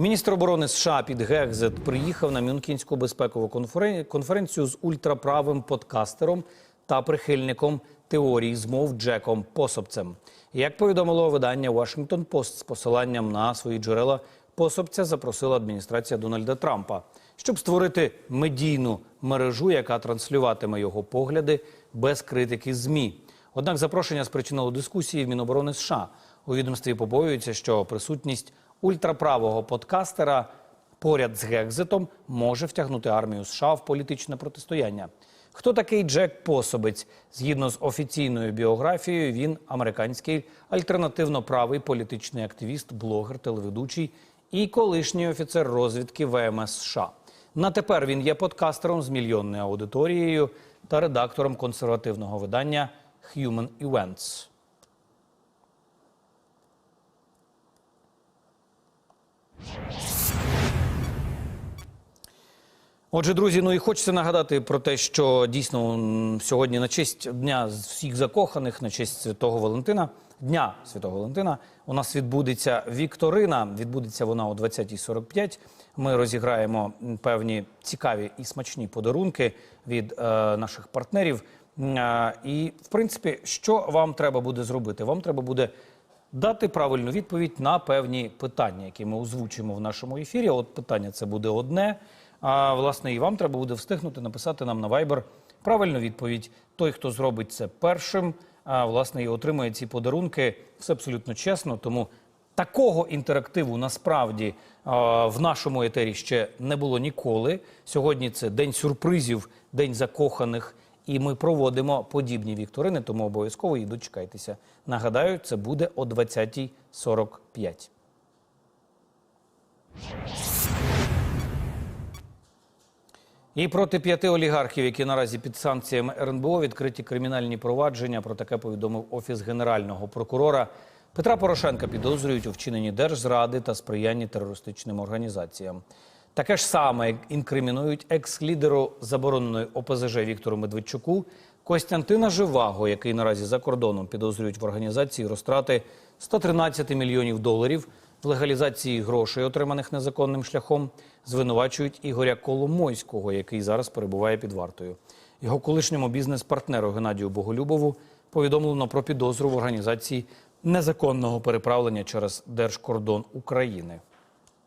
Міністр оборони США Піт Гекзет приїхав на Мюнхенську безпекову конферен- конференцію з ультраправим подкастером та прихильником теорії змов Джеком Пособцем. Як повідомило видання Washington Post з посиланням на свої джерела, Пособця запросила адміністрація Дональда Трампа, щоб створити медійну мережу, яка транслюватиме його погляди без критики ЗМІ. Однак запрошення спричинило дискусії в Міноборони США. У відомстві побоюються, що присутність ультраправого подкастера поряд з Гекзетом може втягнути армію США в політичне протистояння. Хто такий Джек Пособець? Згідно з офіційною біографією, він американський альтернативно-правий політичний активіст, блогер, телеведучий і колишній офіцер розвідки ВМС США. На тепер він є подкастером з мільйонною аудиторією та редактором консервативного видання Human Events. Отже, друзі, ну і хочеться нагадати про те, що дійсно сьогодні на честь дня всіх закоханих, на честь Святого Валентина, дня Святого Валентина, у нас відбудеться вікторина. Відбудеться вона о 20.45. Ми розіграємо певні цікаві і смачні подарунки від е, наших партнерів. Е, І, в принципі, що вам треба буде зробити? Вам треба буде дати правильну відповідь на певні питання, які ми озвучимо в нашому ефірі. От питання це буде одне. А власне, і вам треба буде встигнути написати нам на Viber правильну відповідь. Той, хто зробить це першим, а, власне, і отримує ці подарунки. Все абсолютно чесно. Тому такого інтерактиву насправді в нашому етері ще не було ніколи. Сьогодні це день сюрпризів, день закоханих. І ми проводимо подібні вікторини, тому обов'язково і дочекайтеся. Нагадаю, це буде о 20.45. І проти п'яти олігархів, які наразі під санкціями РНБО відкриті кримінальні провадження. Про таке повідомив офіс генерального прокурора. Петра Порошенка підозрюють у вчиненні держзради та сприянні терористичним організаціям. Таке ж саме інкримінують екс-лідеру забороненої ОПЗЖ Віктору Медведчуку Костянтина Живаго, який наразі за кордоном підозрюють в організації розтрати 113 мільйонів доларів в легалізації грошей, отриманих незаконним шляхом, звинувачують Ігоря Коломойського, який зараз перебуває під вартою. Його колишньому бізнес-партнеру Геннадію Боголюбову повідомлено про підозру в організації незаконного переправлення через держкордон України.